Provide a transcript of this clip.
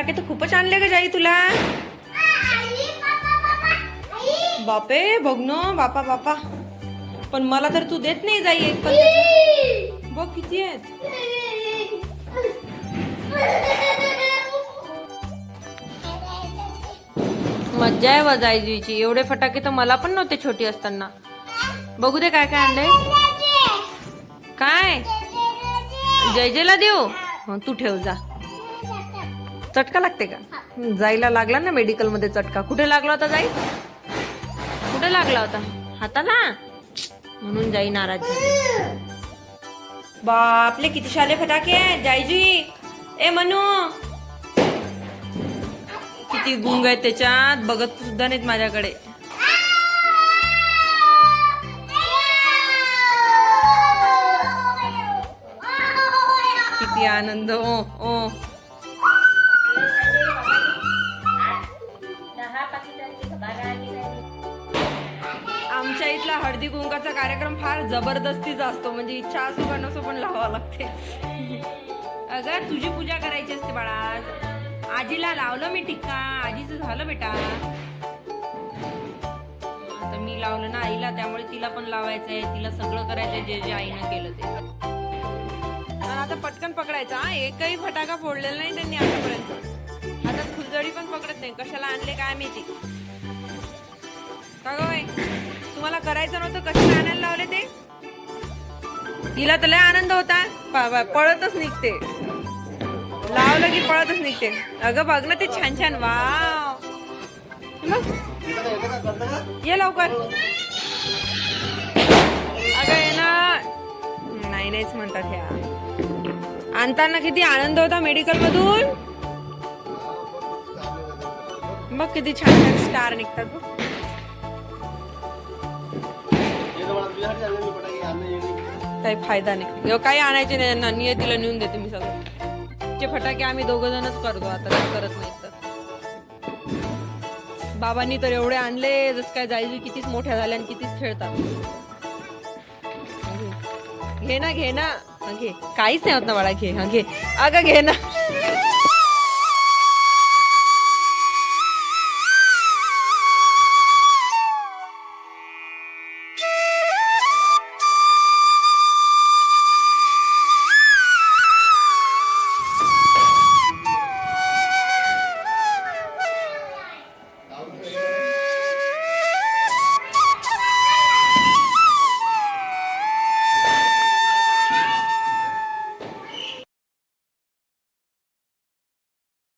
फटाके तर खूपच आणले ग जाई तुला. बापे बघ न बापा बापा. पण मला तर तू देत नाही जाई एक पण. बघ किती आहेत. मज्जा आहे वजायजीची एवढे फटाके तर मला पण नव्हते छोटी असताना. बघू दे काय काय आणलंय. काय? जय जयला देऊ तू ठेव जा. चटका लागते का? जाईला लागला ना मेडिकलमध्ये चटका. कुठे लागला होता जाई? कुठे लागला होता? हाताला? म्हणून जाई नाराज बापले किती शाले फटाके जायजी ए मनू. किती गुंग आहेत त्याच्यात. बघत सुद्धा नाहीत माझ्याकडे. किती आनंद ओ ओ. आपला हळदी कुंकाचा कार्यक्रम फार जबरदस्तीचा असतो. म्हणजे इच्छा असो का नसो पण लावा लागते. अगं तुझी पूजा करायची असते बाळा. आजीला लावलं मी टिक्का. आजीचं झालं बेटा. आता मी लावलं ना आईला त्यामुळे तिला पण लावायचंय. तिला सगळं करायचंय. जे जे आईनं केलं ते. आता पटकन पकडायचं हा? एकही फटाका फोडलेला नाही त्यांनी आतापर्यंत. तुम्हाला करायचं नव्हतं कशाला आणायला लावले ते? तिला तर लय आनंद होता. पळतच निघते. लावलं की पळतच निघते. अगं बघ ना ते छान छान. वाव. ये लवकर. अगं ये ना. नाही नाहीच म्हणतात ह्या. आणताना किती आनंद होता मेडिकल मधून मग किती छान छान स्टार निघतात काही फायदा नाही. काही आणायचे नाही. नियतीला नेऊन देते मी सगळं. ते फटाके आम्ही दोघ जणच करतो आता करत नाही तर. बाबांनी तर एवढे आणले जस काय जायची कितीच मोठ्या झाल्या आणि कितीच खेळतात. घे ना घे ना. घे. काहीच नाही होत ना बाळा घे. हा घे. अगं घे ना.